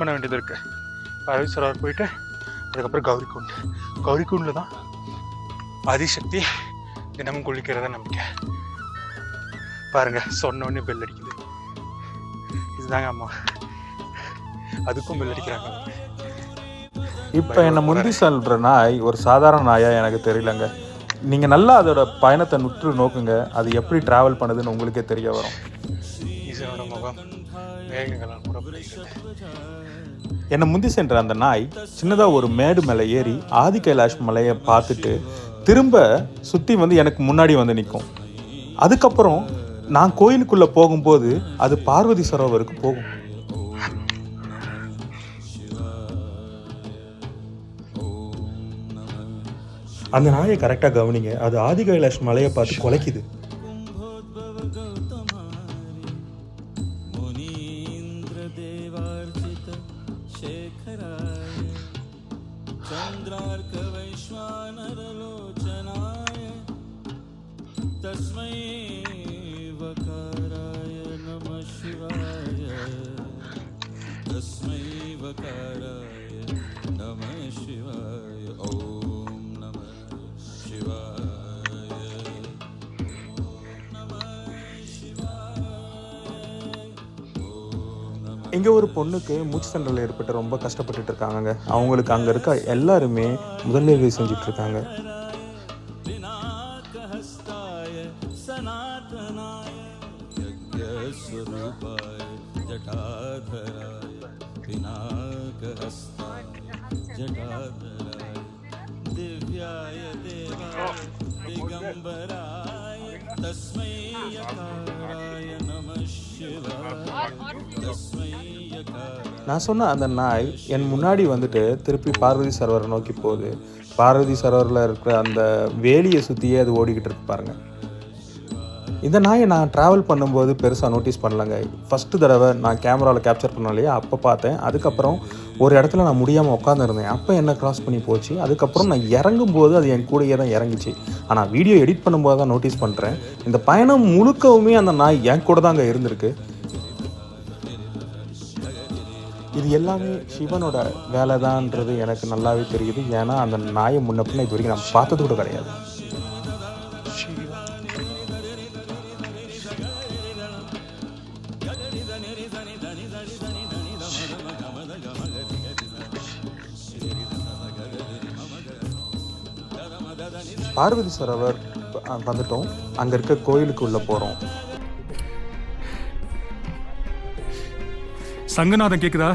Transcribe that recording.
பண்ண வேண்டியது இருக்கு. பரவீஸ்வரர் போயிட்டு அதுக்கப்புறம் கௌரிக்குண்ட் கௌரிக்குண்டில் தான் ஆதிசக்தி தினமும் குளிக்கிறத நம்பிக்கை. பாருங்க சொன்ன உடனே பெல் அடிக்குது. இதுதாங்க அம்மா. அதுக்கும் பெல் அடிக்கிறாங்க. இப்போ என்னை முந்தி சொல்கிற நாய் ஒரு சாதாரண நாயா எனக்கு தெரியலங்க. நீங்கள் நல்லா அதோட பயணத்தை நுற்று நோக்குங்க. அது எப்படி ட்ராவல் பண்ணுதுன்னு உங்களுக்கே தெரிய வரும். ஈசனோட மேகங்களால் மூடப்படுகிறது என்னை முந்தி சென்ற அந்த நாய் சின்னதாக ஒரு மேடு மேலே ஏறி ஆதி கைலாஷ் மலையை பார்த்துட்டு திரும்ப சுற்றி வந்து எனக்கு முன்னாடி வந்து நிற்கும் அதுக்கப்புறம் நான் கோயிலுக்குள்ளே போகும்போது அது பார்வதி சரோவருக்கு போகும். அந்த நாயை கரெக்டாக கவனிங்க. அது ஆதி கைலாஷ் மலையை பார்த்து குலைக்குது. शेखराय चन्द्रार्कवैश्वानरलोचनाय तस्मै वकाराय नमः शिवाय। तस्मै वकाराय नमः शिवाय। இங்கே ஒரு பொண்ணுக்கு மூச்சு திணறல் ஏற்பட்டு ரொம்ப கஷ்டப்பட்டுட்டு இருக்காங்க அவங்களுக்கு அங்கே இருக்க எல்லாருமே முதலுதவி செஞ்சுட்டு இருக்காங்க पिनाकहस्ताय सनातनाय यज्ञस्वरूपाय जटाधराय पिनाकहस्ताय जटाधराय दिव्याय देवाय दिगम्बराय तस्मै यकाराय நான் சொன்ன அந்த நாய் என் முன்னாடி வந்துட்டு திருப்பி பார்வதி சரோவரை நோக்கி போகுது. பார்வதி சரோவரில் இருக்கிற அந்த வேலியை சுற்றியே அது ஓடிக்கிட்டு இருக்கு பாருங்கள் இந்த நாயை நான் ட்ராவல் பண்ணும்போது பெருசாக நோட்டீஸ் பண்ணலங்க. ஃபஸ்ட்டு தடவை நான் கேமராவில் கேப்சர் பண்ண இல்லையா? அப்போ பார்த்தேன். அதுக்கப்புறம் ஒரு இடத்துல நான் முடியாமல் உட்காந்துருந்தேன் அப்போ என்ன க்ராஸ் பண்ணி போச்சு? அதுக்கப்புறம் நான் இறங்கும்போது அது என் கூடையே தான் இறங்குச்சு. ஆனால் வீடியோ எடிட் பண்ணும்போது தான் நோட்டீஸ் பண்ணுறேன் இந்த பயணம் முழுக்கவுமே அந்த நாய் என் கூட தாங்க இருந்திருக்கு. இது எல்லாமே சிவனோட வேலை தான்ன்றது எனக்கு நல்லாவே தெரியுது. ஏன்னா அந்த நாயை முன்ன பின்ன இது வரைக்கும் நான் பார்த்தது கூட கிடையாது. பார்வதி சரவர் வந்துட்டோம். அங்கே இருக்க கோயிலுக்கு உள்ளே போகிறோம் சங்கநாதம் கேக்குதா?